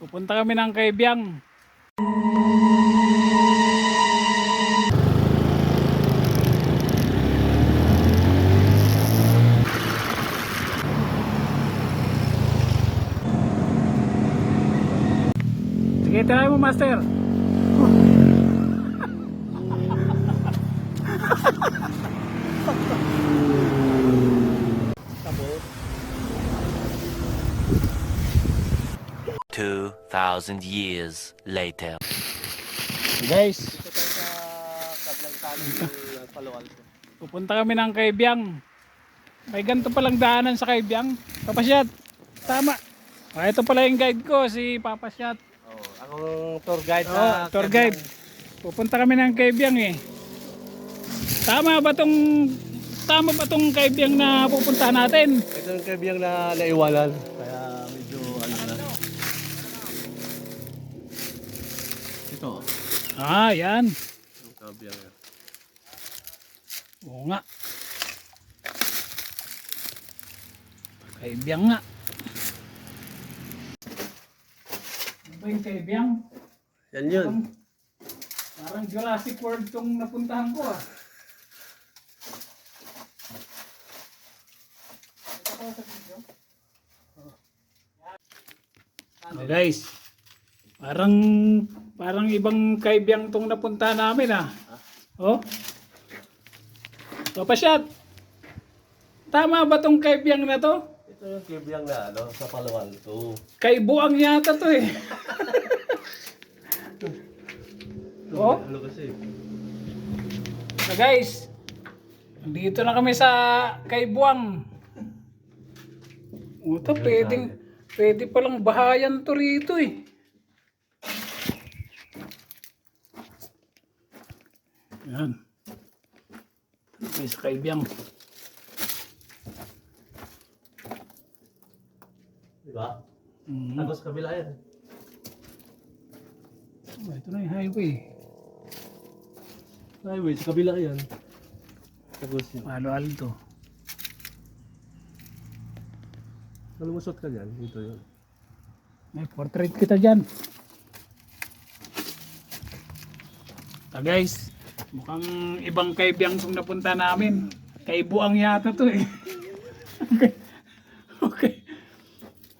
Pupunta kami ng Kaibiyang. Sige, try mo, Master. Two thousand years later. Guys, Ito tayo sa Kablang Tunnel ng Palo Alto. pupunta kami ng Kaibiyang. May ganito palang daanan sa Kaibiyang. Papasyat. Tama. Ah, ito pala yung guide ko, si Papasyat. Oh, akong tour guide Oh, sa tour guide. Pupunta kami ng Kaibiyang eh. Tama ba tong tama ba tong Kaibiyang na pupuntahan natin? Ito yung kabiyang na naiwanan. Ah, yan. Yung kabiyang yan. Oo nga. Kaibiyang nga. Ano ba yung Kaibiyang? Yan yun. Parang Jurassic World tong napuntahan ko ah. Oh, guys, parang parang ibang kaibiyang tong napuntahan namin ah. Oh. Papasyat. Tama ba tong kaibiyang na to? Ito yung kabiyang na ano, sa Palo Alto. Kaibuang yata to eh. oh. Ano kasi? So guys, dito na kami sa Kaibuang. Ito, pwedeng, pwede palang bahayan to rito eh. Yan. Kami sa Kaibiyang. Diba? Mhm. Tapos kabila yan. Oh, ito na yung highway. Highway, sa kabila yan. Tapos yun. Palo Alto. Malumusot ka dyan. Dito yun. May portrait kita dyan. Ah guys, mukhang ibang kaibiyang itong napunta namin. Kaibuang yata to eh. okay. okay.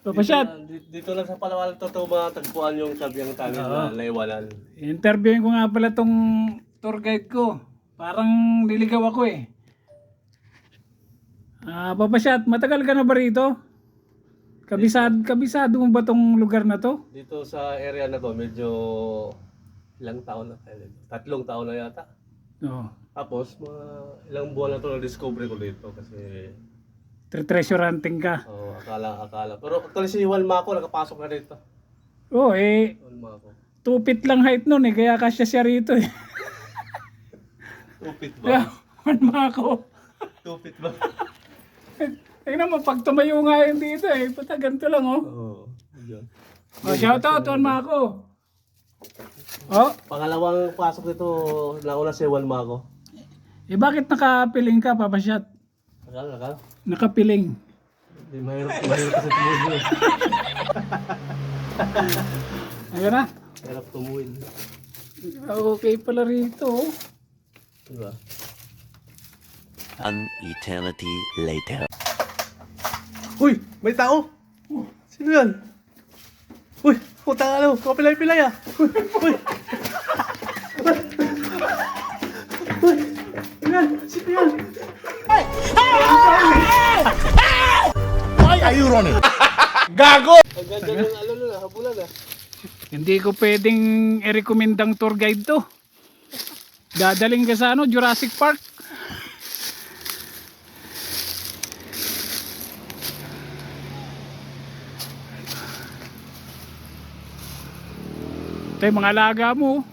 Papasyat, Dito, dito lang sa Palo Alto to matagpuan yung kabiyang tunnel Oo. na naiwanan. interviewin ko nga pala tong tour guide ko. Parang niligaw ako eh. Ah, Papasyat, matagal ka na ba rito? Kabisado, kabisado mo ba tong lugar na to? Dito sa area na to, medyo ilang taon na tayo dito. Tatlong taon na yata. Oo. Tapos, mga ilang buwan na to na-discover ko dito kasi Tre-treasure hunting ka. oh, akala, akala. Pero actually si Juan Mako nakapasok na dito. Oo, eh, Juan Mako. two feet lang height nun eh, kaya kasya siya rito eh. Tupit Kaya, ba? one mako. Tupit ba? Tingnan mo, pag tumayo nga yun dito eh, puta ganito lang oh. Oo. Yun. Oh, shout out, one mako. Oh, Pangalawang pasok dito, nauna si Juan Mako. eh bakit nakapiling ka, Papa Shot? Akala, akala. Nakapiling. Hindi, mahirap, mahirap kasi tumuhin. Ayun na. Mahirap tumuhin. Okay pala rito. Diba? An eternity later. Uy! May tao! Sino yan? Uy! Puta ano! Kapilay-pilay ah! Why are you running? Ah. Hindi ko pwedeng i-recommendang tour guide to. Dadaling ka sa ano, Jurassic Park. Ito yung mga alaga mo.